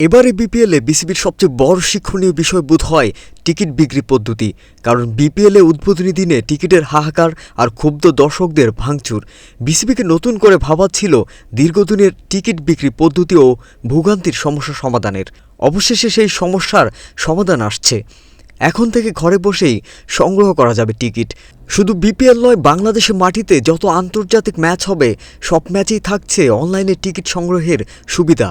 এবারে বিপিএলে বিসিবির সবচেয়ে বড় শিক্ষণীয় বিষয় বোধ হয় টিকিট বিক্রি পদ্ধতি, কারণ বিপিএলে উদ্বোধনী দিনে টিকিটের হাহাকার আর ক্ষুব্ধ দর্শকদের ভাঙচুর। বিসিবিকে নতুন করে ভাবাচ্ছিল দীর্ঘদিনের টিকিট বিক্রি পদ্ধতি ও ভোগান্তির সমস্যা সমাধানের। অবশেষে সেই সমস্যার সমাধান আসছে। এখন থেকে ঘরে বসেই সংগ্রহ করা যাবে টিকিট। শুধু বিপিএল নয়, বাংলাদেশের মাটিতে যত আন্তর্জাতিক ম্যাচ হবে, সব ম্যাচেই থাকছে অনলাইনে টিকিট সংগ্রহের সুবিধা।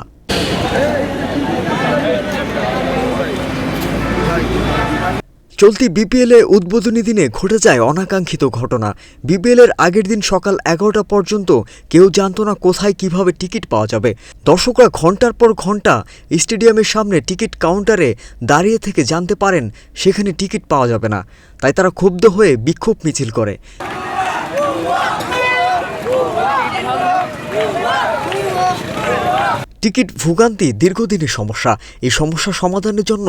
চলতি বিপিএলে উদ্বোধনী দিনে ঘটে যায় অনাকাঙ্ক্ষিত ঘটনা। বিপিএলের আগের দিন সকাল এগারোটা পর্যন্ত কেউ জানত না কোথায় কীভাবে টিকিট পাওয়া যাবে। দর্শকরা ঘণ্টার পর ঘণ্টা স্টেডিয়ামের সামনে টিকিট কাউন্টারে দাঁড়িয়ে থেকে জানতে পারেন, সেখানে টিকিট পাওয়া যাবে না। তাই তারা ক্ষুব্ধ হয়ে বিক্ষোভ মিছিল করে। টিকিট ভোগান্তি দীর্ঘদিনের সমস্যা। এই সমস্যা সমাধানের জন্য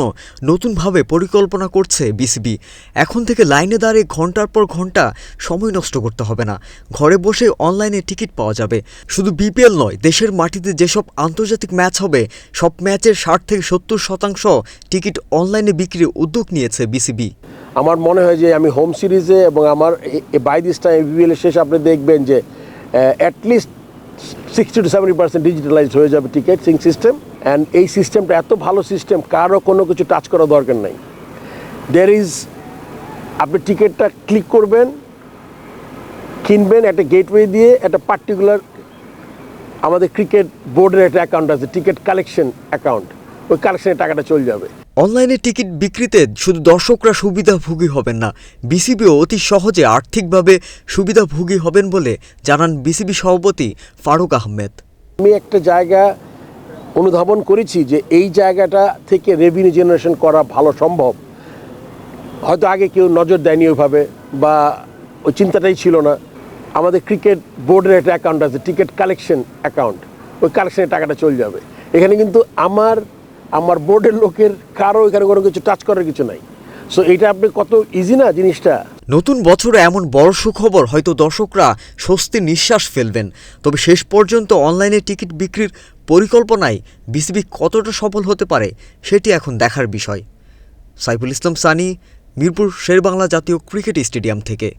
নতুনভাবে পরিকল্পনা করছে বিসিবি। এখন থেকে লাইনে দাঁড়িয়ে ঘণ্টার পর ঘণ্টা সময় নষ্ট করতে হবে না। ঘরে বসে অনলাইনে টিকিট পাওয়া যাবে। শুধু বিপিএল নয়, দেশের মাটিতে যেসব আন্তর্জাতিক ম্যাচ হবে, সব ম্যাচের ষাট থেকে সত্তর শতাংশ টিকিট অনলাইনে বিক্রির উদ্যোগ নিয়েছে বিসিবি। আমার মনে হয় যে আমি হোম সিরিজে এবং আমার বাই দিস টাইম বিপিএল শেষ আপনি দেখবেন যে at least sixty to seventy percent digitalize হয়ে যাবে টিকিটিং সিস্টেম অ্যান্ড এই সিস্টেমটা এত ভালো সিস্টেম কারও কোনো কিছু টাচ করার দরকার নাই। দের ইজ আপনি টিকিটটা ক্লিক করবেন, কিনবেন একটা গেটওয়ে দিয়ে একটা পার্টিকুলার আমাদের ক্রিকেট বোর্ডের একটা অ্যাকাউন্ট আছে টিকিট কালেকশন অ্যাকাউন্ট ওই কালেকশনের টাকাটা চলে যাবে। অনলাইনে টিকিট বিক্রিতে শুধু দর্শকরা সুবিধাভোগী হবেন না, বিসিবিও অতি সহজে আর্থিকভাবে সুবিধাভোগী হবেন বলে জানান বিসিবি সভাপতি ফারুক আহমেদ। আমি একটা জায়গা অনুধাবন করেছি যে এই জায়গাটা থেকে রেভিনিউ জেনারেশন করা ভালো সম্ভব। হয়তো আগে কেউ নজর দেয়নি ওইভাবে বা ওই চিন্তাটাই ছিল না। আমাদের ক্রিকেট বোর্ডের একটা অ্যাকাউন্ট আছে টিকিট কালেকশন অ্যাকাউন্ট ওই কালেকশনের টাকাটা চলে যাবে। এখানে কিন্তু আমার আমার বোর্ডের লোকের, কারও এখানে কোনো কিছু টাচ করার কিছু নাই। সো এটা আপনি কত ইজি না জিনিসটা? নতুন বছরে এমন বড় সুখবর হয়তো দর্শকরা স্বস্তির নিঃশ্বাস ফেলবেন। তবে শেষ পর্যন্ত অনলাইনে টিকিট বিক্রির পরিকল্পনায় বিসিবি কতটা সফল হতে পারে, সেটি এখন দেখার বিষয়। সাইফুল ইসলাম সানি, মিরপুর শেরবাংলা জাতীয় ক্রিকেট স্টেডিয়াম থেকে।